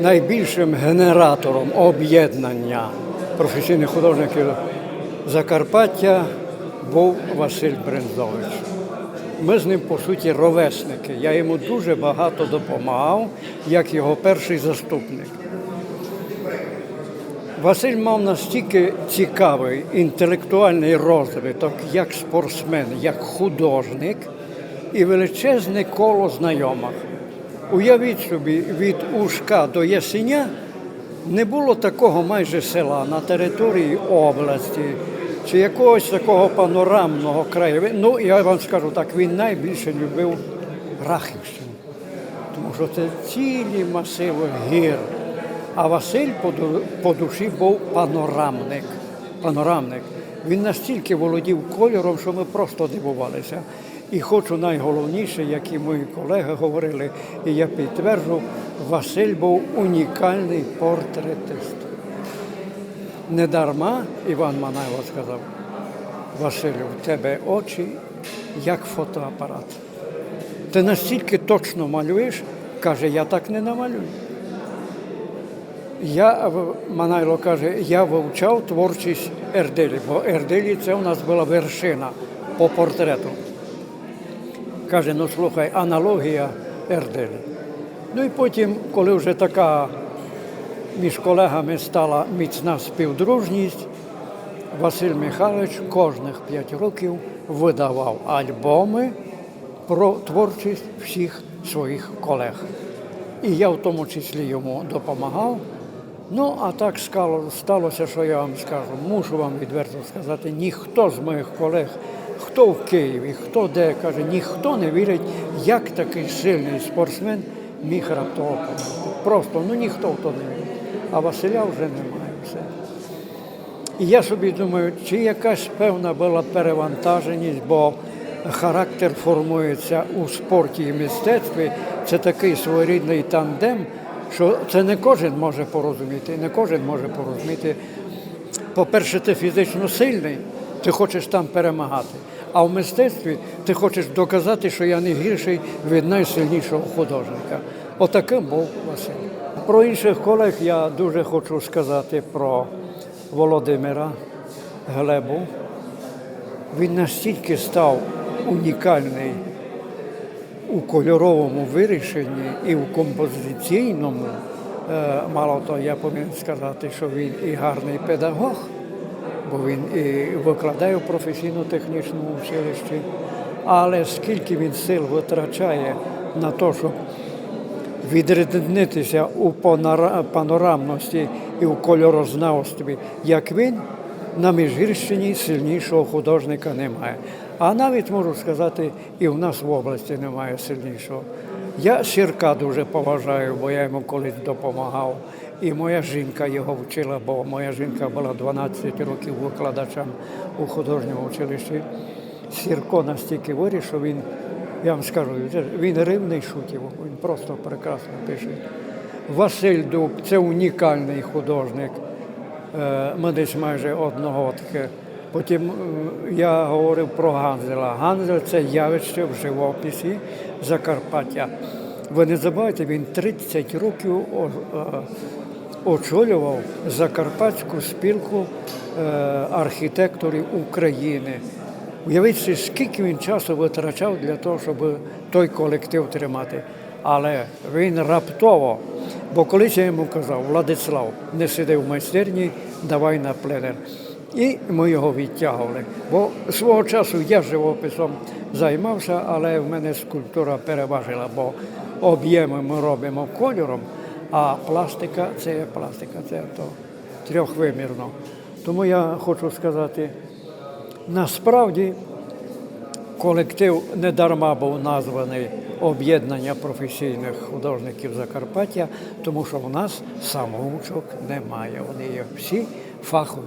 найбільшим генератором об'єднання професійних художників Закарпаття був Василь Брензович. Ми з ним, по суті, ровесники. Я йому дуже багато допомагав, як його перший заступник. Василь мав настільки цікавий інтелектуальний розвиток як спортсмен, як художник і величезне коло знайомих. Уявіть собі, від Ушка до Ясеня не було такого майже села на території області чи якогось такого панорамного краю. Ну, я вам скажу так, він найбільше любив Рахівщину тому що це цілі масиви гір. А Василь по, душі був панорамник. панорамник. Він настільки володів кольором, що ми просто дивувалися. І хочу найголовніше, як і мої колеги говорили, і я підтверджу, Василь був унікальний портретист. Недарма Іван Манайло сказав, Василю, в тебе очі як фотоапарат. Ти настільки точно малюєш, каже, я так не намалюю. Я, Манайло каже, я вивчав творчість Ерделі, бо Ерделі це у нас була вершина по портрету. Каже, ну слухай, аналогія Ерделі. Ну і потім, коли вже така між колегами стала міцна співдружність, Василь Михайлович кожних п'ять років видавав альбоми про творчість всіх своїх колег. І я в тому числі йому допомагав. Ну, а так сталося, що я вам скажу, мушу вам відверто сказати, ніхто з моїх колег, хто в Києві, хто де, каже, ніхто не вірить, як такий сильний спортсмен міг раптово. Просто ну ніхто в то не вірить. А Василя вже немає. Все. І я собі думаю, чи якась певна була перевантаженість, бо характер формується у спорті і мистецтві. Це такий своєрідний тандем, що це не кожен може порозуміти, не кожен може порозуміти. По-перше, ти фізично сильний, ти хочеш там перемагати. А в мистецтві ти хочеш доказати, що я не гірший від найсильнішого художника. Отаким був Василь. Про інших колег я дуже хочу сказати про Володимира Глебу. Він настільки став унікальний у кольоровому вирішенні і в композиційному. Е, Мало того, я повинен сказати, що він і гарний педагог, бо він і викладає в професійно-технічному училищі. Але скільки він сил витрачає на те, щоб відрізнитися у панорамності і у кольорознавстві, як він, на Міжгірщині сильнішого художника немає. А навіть можу сказати, і в нас в області немає сильнішого. Я Сірка дуже поважаю, бо я йому колись допомагав. І моя жінка його вчила, бо моя жінка була 12 років викладачем у художньому училищі. Сірко настільки виріс, що він, я вам скажу, він рівний шутів, він просто прекрасно пише. Василь Дуб це унікальний художник. Е, Ми десь майже одного таке. Потім е, я говорив про Ганзела. Ганзел це явище в живописі Закарпаття. Ви не забувайте, він 30 років е, очолював Закарпатську спілку е, архітекторів України. Уявіть скільки він часу витрачав для того, щоб той колектив тримати. Але він раптово, бо колись я йому казав, Владислав, не сиди в майстерні, давай на пленер. І ми його відтягували. Бо свого часу я живописом займався, але в мене скульптура переважила, бо об'єми ми робимо кольором, а пластика це є пластика, це то трьохвимірно. Тому я хочу сказати, насправді колектив недарма був названий об'єднання професійних художників Закарпаття, тому що в нас самоучок немає. Вони є всі фахові.